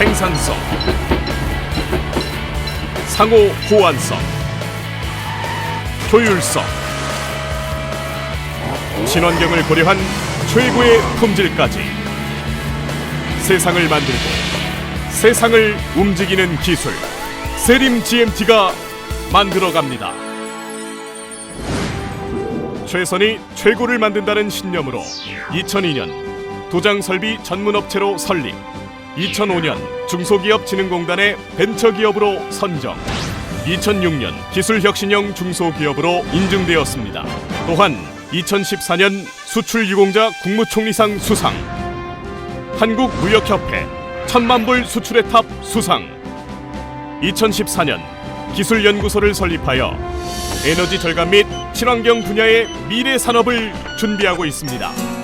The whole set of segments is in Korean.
생산성, 상호 호환성, 효율성, 친환경을 고려한 최고의 품질까지 세상을 만들고 세상을 움직이는 기술 세림 GMT가 만들어갑니다. 최선이 최고를 만든다는 신념으로 2002년 도장 설비 전문 업체로 설립. 2005년 중소기업진흥공단의 벤처기업으로 선정. 2006년 기술혁신형 중소기업으로 인증되었습니다. 또한 2014년 수출유공자 국무총리상 수상. 한국무역협회 천만불 수출의 탑 수상. 2014년 기술연구소를 설립하여 에너지 절감 및 친환경 분야의 미래 산업을 준비하고 있습니다.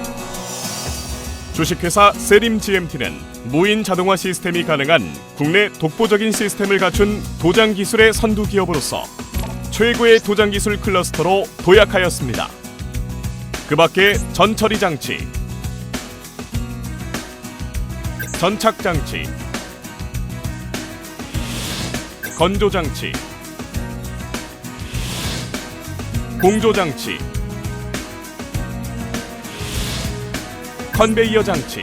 주식회사 세림 GMT는 무인 자동화 시스템이 가능한 국내 독보적인 시스템을 갖춘 도장 기술의 선두 기업으로서 최고의 도장 기술 클러스터로 도약하였습니다. 그 밖에 전처리 장치, 전착 장치, 건조 장치, 공조 장치, 컨베이어 장치,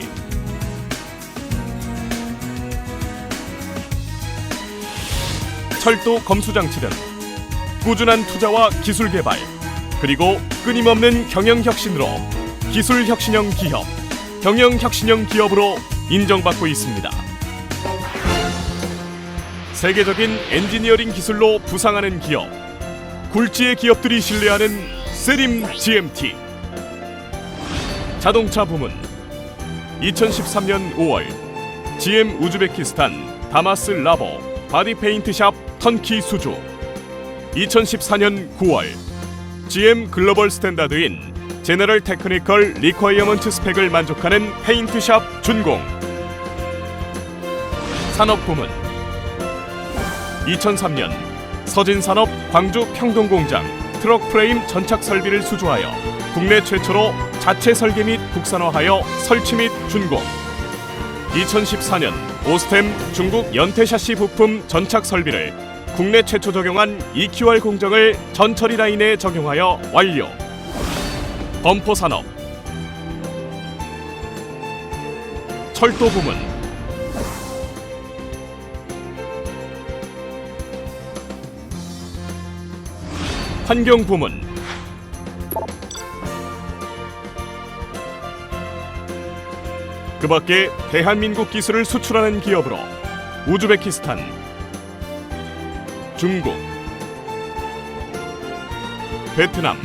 철도 검수 장치 등 꾸준한 투자와 기술 개발 그리고 끊임없는 경영 혁신으로 기술 혁신형 기업, 경영 혁신형 기업으로 인정받고 있습니다. 세계적인 엔지니어링 기술로 부상하는 기업, 굴지의 기업들이 신뢰하는 세림 GMT. 자동차 부문. 2013년 5월 GM 우즈베키스탄 다마스 라보 바디 페인트샵 턴키 수주. 2014년 9월 GM 글로벌 스탠다드인 제너럴 테크니컬 리ኳ이어먼트 스펙을 만족하는 페인트샵 준공. 산업 부문. 2003년 서진산업 광주 평동공장 트럭 프레임 전착 설비를 수주하여 국내 최초로 자체 설계 및 국산화하여 설치 및 준공. 2014년 오스템 중국 연태샤시 부품 전착 설비를 국내 최초 적용한 EQR 공정을 전처리 라인에 적용하여 완료. 범퍼 산업. 철도 부문 환경 부문 그 밖에 대한민국 기술을 수출하는 기업으로 우즈베키스탄, 중국, 베트남,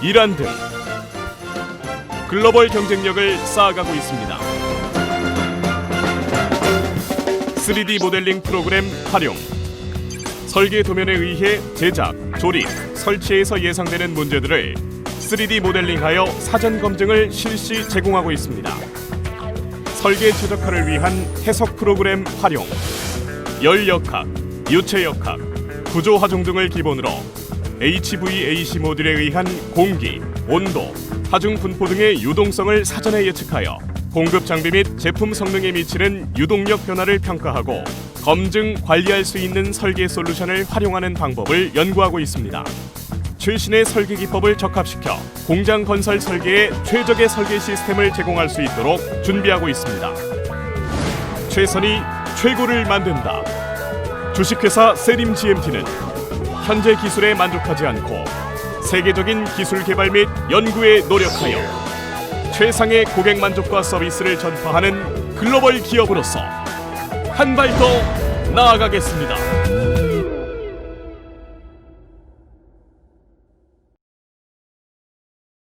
이란 등 글로벌 경쟁력을 쌓아가고 있습니다. 3D 모델링 프로그램 활용 설계 도면에 의해 제작, 조립, 설치에서 예상되는 문제들을 3D 모델링하여 사전 검증을 실시 제공하고 있습니다. 설계 최적화를 위한 해석 프로그램 활용, 열 역학, 유체 역학, 구조 하중 등을 기본으로 HVAC 모듈에 의한 공기, 온도, 하중 분포 등의 유동성을 사전에 예측하여 공급 장비 및 제품 성능에 미치는 유동력 변화를 평가하고 검증 관리할 수 있는 설계 솔루션을 활용하는 방법을 연구하고 있습니다. 최신의 설계 기법을 적합시켜 공장 건설 설계에 최적의 설계 시스템을 제공할 수 있도록 준비하고 있습니다. 최선이 최고를 만든다. 주식회사 세림 GMT는 현재 기술에 만족하지 않고 세계적인 기술 개발 및 연구에 노력하여 최상의 고객 만족과 서비스를 전파하는 글로벌 기업으로서 한 발 더 나아가겠습니다.